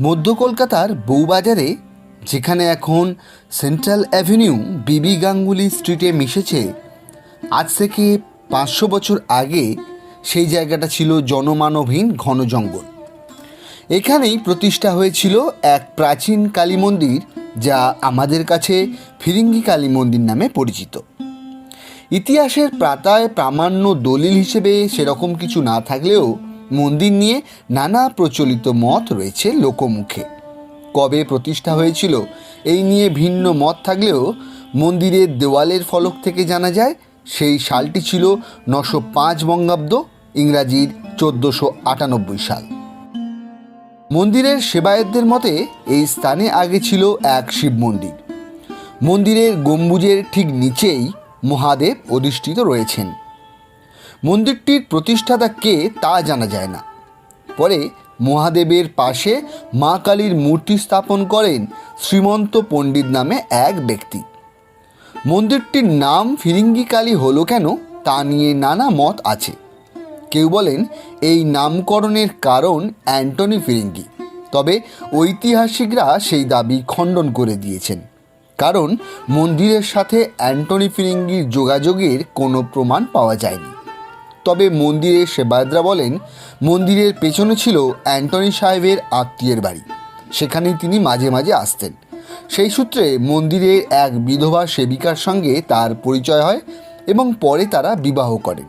মধ্য কলকাতার বউবাজারে, যেখানে এখন সেন্ট্রাল অ্যাভিনিউ বিবি গাঙ্গুলি স্ট্রিটে মিশেছে, আজ থেকে পাঁচশো বছর আগে সেই জায়গাটা ছিল জনমানবহীন ঘন জঙ্গল। এখানেই প্রতিষ্ঠা হয়েছিল এক প্রাচীন কালী মন্দির, যা আমাদের কাছে ফিরিঙ্গি কালী মন্দির নামে পরিচিত। ইতিহাসের প্রাতায় প্রামাণ্য দলিল হিসেবে সেরকম কিছু না থাকলেও মন্দির নিয়ে নানা প্রচলিত মত রয়েছে লোকমুখে। কবে প্রতিষ্ঠা হয়েছিল, এই নিয়ে ভিন্ন মত থাকলেও মন্দিরের দেওয়ালের ফলক থেকে জানা যায়, সেই সালটি ছিল নশো পাঁচ বঙ্গাব্দ, ইংরাজির চোদ্দোশো আটানব্বই সাল। মন্দিরের সেবায়তদের মতে, এই স্থানে আগে ছিল এক শিব মন্দির। মন্দিরের গম্বুজের ঠিক নিচেই মহাদেব অধিষ্ঠিত রয়েছেন। মন্দিরটির প্রতিষ্ঠাতা কে তা জানা যায় না। পরে মহাদেবের পাশে মা কালীর মূর্তি স্থাপন করেন শ্রীমন্ত পণ্ডিত নামে এক ব্যক্তি। মন্দিরটির নাম ফিরিঙ্গি কালী হলো কেন তা নিয়ে নানা মত আছে। কেউ বলেন এই নামকরণের কারণ অ্যান্টনি ফিরিঙ্গি, তবে ঐতিহাসিকরা সেই দাবি খণ্ডন করে দিয়েছেন। কারণ মন্দিরের সাথে অ্যান্টনি ফিরিঙ্গির যোগাযোগের কোনো প্রমাণ পাওয়া যায়নি। তবে মন্দিরের সেবায়তরা বলেন, মন্দিরের পেছনে ছিল অ্যান্টনি সাহেবের আত্মীয়ের বাড়ি। সেখানেই তিনি মাঝে মাঝে আসতেন। সেই সূত্রে মন্দিরের এক বিধবা সেবিকার সঙ্গে তার পরিচয় হয় এবং পরে তারা বিবাহ করেন।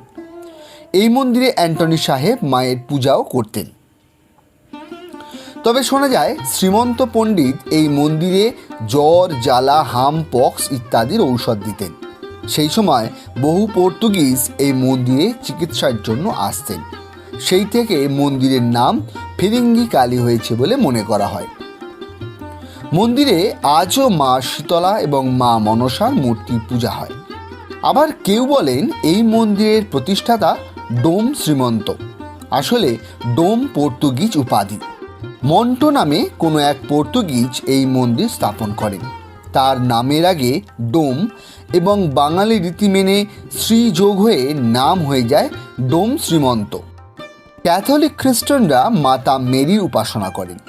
এই মন্দিরে অ্যান্টনি সাহেব মায়ের পূজাও করতেন। তবে শোনা যায়, শ্রীমন্ত পণ্ডিত এই মন্দিরে জ্বর, জ্বালা হাম পক্স ইত্যাদির ঔষধ দিতেন। সেই সময় বহু পর্তুগিজ এই মন্দিরে চিকিৎসার জন্য আসতেন। সেই থেকে মন্দিরের নাম ফিরিঙ্গি কালী হয়েছে বলে মনে করা হয়। মন্দিরে আজও মা শীতলা এবং মা মনসার মূর্তি পূজা হয়। আবার কেউ বলেন এই মন্দিরের প্রতিষ্ঠাতা ডোম শ্রীমন্ত। আসলে ডোম পর্তুগিজ উপাধি। মন্টো নামে কোনো এক পর্তুগিজ এই মন্দির স্থাপন করেন। তার নামের আগে ডোম এবং বাঙালি রীতি মেনে শ্রী যোগ হয়ে নাম হয়ে যায় ডোম শ্রীমন্ত। ক্যাথলিক খ্রিস্টানরা মাতা মেরির উপাসনা করেন।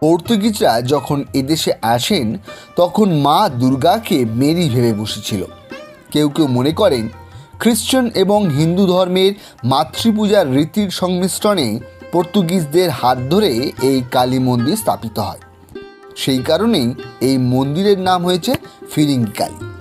পর্তুগিজরা যখন এদেশে আসেন, তখন মা দুর্গাকে মেরি ভেবে বসেছিল। কেউ কেউ মনে করেন, খ্রিস্টান এবং হিন্দু ধর্মের মাতৃপূজার রীতির সংমিশ্রণে পর্তুগিজদের হাত ধরে এই কালী মন্দির স্থাপিত হয়। সেই কারণেই এই মন্দিরের নাম হয়েছে ফিরিঙ্গি কালী